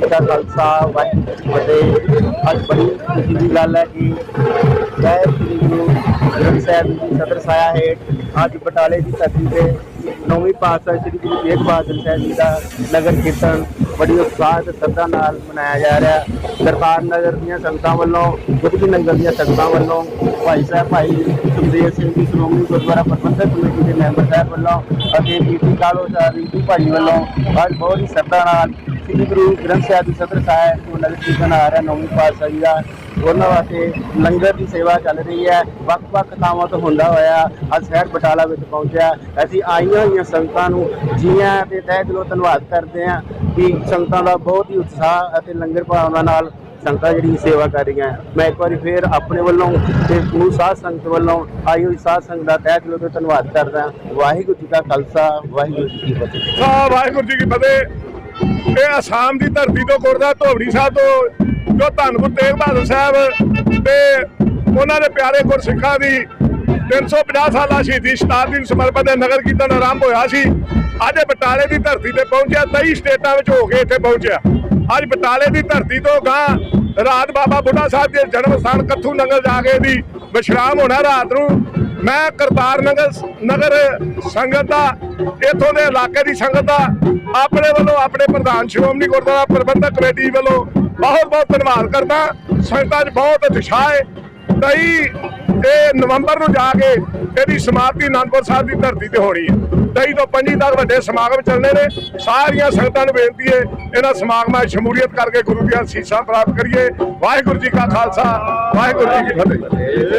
ਦਾ ਖਾਲਸਾ, ਵਾਹਿਗੁਰੂ ਜੀ ਕੀ ਅੱਜ ਬੜੀ ਖੁਸ਼ੀ ਦੀ ਗੱਲ ਹੈ ਕਿ ਜੈ ਸ੍ਰੀ ਗੁਰੂ ਗ੍ਰੰਥ ਸਾਹਿਬ ਜੀ ਸਦਰ ਛਾਇਆ ਹੇਠ ਅੱਜ ਬਟਾਲੇ ਦੀ ਧਰਤੀ ਤੇ ਨੌਵੀਂ ਪਾਤਸ਼ਾਹ ਸ੍ਰੀ ਗੁਰੂ ਤੇਗ ਬਹਾਦਰ ਸਾਹਿਬ ਜੀ ਦਾ ਨਗਰ ਕੀਰਤਨ ਬੜੀ ਉਤਸ਼ਾਹ ਤੇ ਸ਼ਰਧਾ ਨਾਲ ਮਨਾਇਆ ਜਾ ਰਿਹਾ ਹੈ। ਸਰਕਾਰ ਨਗਰ ਦੀਆਂ ਸੰਗਤਾਂ ਵੱਲੋਂ ਗੁਰਦੀ ਨਗਰ ਦੀਆਂ ਸੰਗਤਾਂ ਵੱਲੋਂ, ਭਾਈ ਸਾਹਿਬ, ਭਾਈ ਸੁਖਦੇਵ ਸਿੰਘ ਜੀ, ਸ਼੍ਰੋਮਣੀ ਗੁਰਦੁਆਰਾ ਪ੍ਰਬੰਧਕ ਕਮੇਟੀ ਦੇ ਮੈਂਬਰ ਸਾਹਿਬ ਵੱਲੋਂ ਅਤੇ ਬੀਬੀ ਕਾਲੋ ਸਾਹਿਬ ਰੀਤੂ ਭਾਈ ਵੱਲੋਂ ਅੱਜ ਬਹੁਤ ਹੀ ਸ਼ਰਧਾ ਨਾਲ ਸ੍ਰੀ ਗੁਰੂ ਗ੍ਰੰਥ ਸਾਹਿਬ ਦੀ ਸਦਰ ਸਾਹਿਬ ਤੋਂ ਨਗਰ ਕੀਰਤਨ ਆ ਰਿਹਾ, ਨੌਵੀਂ ਪਾਤਸ਼ਾਹੀ ਦਾ, ਉਹਨਾਂ ਵਾਸਤੇ ਲੰਗਰ ਦੀ ਸੇਵਾ ਚੱਲ ਰਹੀ ਹੈ, ਵੱਖ-ਵੱਖ ਥਾਵਾਂ ਤੋਂ ਹੁੰਦਾ ਹੋਇਆ ਅੱਜ ਸ਼ਹਿਰ ਬਟਾਲਾ ਵਿੱਚ ਪਹੁੰਚਿਆ ਅਸੀਂ ਆਈਆਂ ਹੋਈਆਂ ਸੰਗਤਾਂ ਨੂੰ ਜੀਆਂ ਤੇ ਤਹਿ ਦਿਲੋਂ ਧੰਨਵਾਦ ਕਰਦੇ ਹਾਂ ਕਿ ਸੰਗਤਾਂ ਦਾ ਬਹੁਤ ਹੀ ਉਤਸ਼ਾਹ ਅਤੇ ਲੰਗਰ ਭਾਵਨਾ ਨਾਲ ਸੰਗਤਾਂ ਜਿਹੜੀ ਸੇਵਾ ਕਰ ਰਹੀਆਂ ਮੈਂ ਇੱਕ ਵਾਰੀ ਫੇਰ ਆਪਣੇ ਵੱਲੋਂ ਤੇ ਪੂਰੀ ਸਾਧ ਸੰਗਤ ਵੱਲੋਂ ਆਈ ਹੋਈ ਸਾਧ ਸੰਗਤ ਦਾ ਤਹਿ ਦਿਲੋਂ ਤੋਂ ਧੰਨਵਾਦ ਕਰਦਾ ਵਾਹਿਗੁਰੂ ਜੀ ਕਾ ਖਾਲਸਾ, ਵਾਹਿਗੁਰੂ ਜੀ ਕੀ ਫਤਿਹ। ਵਾਹਿਗੁਰੂ ਜੀ ਕੀ ਫਤਿਹ। ਇਹ ਅਸਾਮ ਦੀ ਧਰਤੀ ਤੋਂ ਗੁਰਦਾ ਧੋਬੜੀ ਸਾਹਿਬ ਤੋਂ, ਜੋ ਧੰਨ ਤੇਗ ਬਹਾਦਰ ਸਾਹਿਬ ਤੇ ਉਹਨਾਂ ਦੇ ਪਿਆਰੇ ਗੁਰਸਿੱਖਾਂ ਦੀ 350 ਸਾਲਾ ਸ਼ਹੀਦੀ ਸ਼ਤਾਬਦੀ ਨੂੰ ਸਮਰਪਿਤ ਨਗਰ ਕੀਰਤਨ ਆਰੰਭ ਹੋਇਆ ਸੀ। ਅੱਜ ਬਟਾਲੇ ਦੀ ਧਰਤੀ ਤੇ ਪਹੁੰਚਿਆ 23 ਸਟੇਟਾਂ ਵਿੱਚ ਹੋ ਕੇ ਇੱਥੇ ਪਹੁੰਚਿਆ। ਅੱਜ ਬਟਾਲੇ ਦੀ ਧਰਤੀ ਤੋਂ ਗਾਂ ਰਾਤ ਬਾਬਾ ਬੁੱਢਾ ਸਾਹਿਬ ਦੇ ਜਨਮ ਸਥਾਨ ਕੱਥੂ ਨਗਰ ਜਾ ਕੇ ਦੀ ਵਿਸ਼ਰਾਮ ਹੋਣਾ ਰਾਤ ਨੂੰ। ਮੈਂ ਕਰਤਾਰ ਨਗਰ ਨਗਰ ਸੰਗਤ ਦਾ, ਇਥੋਂ ਦੇ ਇਲਾਕੇ ਦੀ ਸੰਗਤ ਦਾ ਆਪਣੇ ਵੱਲੋਂ ਆਪਣੇ ਪ੍ਰਧਾਨ ਸ਼੍ਰੋਮਣੀ ਗੁਰਦੁਆਰਾ ਪ੍ਰਬੰਧਕ ਕਮੇਟੀ ਵੱਲੋਂ ਬਹੁਤ ਬਹੁਤ ਧੰਨਵਾਦ ਕਰਦਾ। ਸੰਗਤਾਂ 'ਚ ਬਹੁਤ ਉਤਸ਼ਾਹ ਹੈ। ਤਈ ਇਹ ਨਵੰਬਰ ਨੂੰ ਜਾ ਕੇ ਇਹਦੀ ਸਮਾਪਤੀ ਅਨੰਦਪੁਰ ਸਾਹਿਬ ਦੀ ਧਰਤੀ ਤੇ ਹੋਣੀ ਹੈ। ਤਈ ਤੋਂ 25 ਤੱਕ ਵੱਡੇ ਸਮਾਗਮ ਚੱਲਣੇ ਨੇ। ਸਾਰੀਆਂ ਸੰਗਤਾਂ ਨੂੰ ਬੇਨਤੀ ਹੈ, ਇਹਨਾਂ ਸਮਾਗਮਾਂ 'ਚ ਸ਼ਮੂਲੀਅਤ ਕਰਕੇ ਗੁਰੂ ਦੀਆਂ ਸੀਸਾਂ ਪ੍ਰਾਪਤ ਕਰੀਏ। ਵਾਹਿਗੁਰੂ ਜੀ ਕਾ ਖਾਲਸਾ, ਵਾਹਿਗੁਰੂ ਜੀ ਕੀ ਫਤਿਹ।